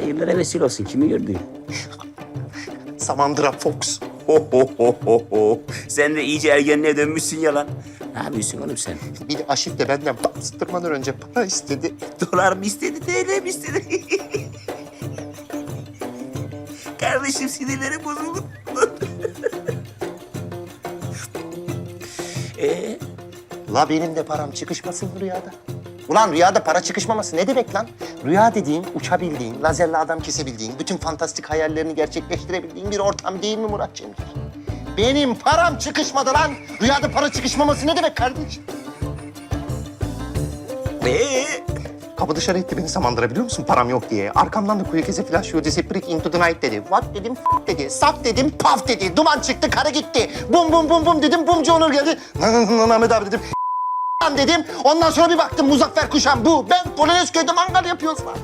Hayırlara vesile olsun. Kimi gördün? Samandıra Fox. Ho ho ho ho ho. Sen de iyice ergenliğe dönmüşsün ya lan. Ne yapıyorsun oğlum sen? Bir de Aşif de benden bastırmadan önce para istedi. Dolar mı istedi, TL mi istedi? Kardeşim sinirleri bozuldu. ee, La benim de param çıkışmasın rüyada. Ulan rüyada para çıkışmaması ne demek lan? Rüya dediğin uçabildiğin, lazerle adam kesebildiğin, bütün fantastik hayallerini gerçekleştirebildiğin bir ortam değil mi Murat Cemcir? Benim param çıkışmadı lan. Rüyada para çıkışmaması ne demek kardeşim? ee? Kapı dışarı etti beni Samandıra biliyor musun param yok diye. Arkamdan da kuyu kese flash you disappearing into the night dedi. What dedim f- dedi. Saf dedim paf dedi. Duman çıktı karı gitti. Bum bum bum bum dedim. Bumcu Onur geldi. Ahmet abi dedim. Dedim. Ondan sonra bir baktım Muzaffer Kuşan bu. Ben Polonezköy'de mangal yapıyoruz lan.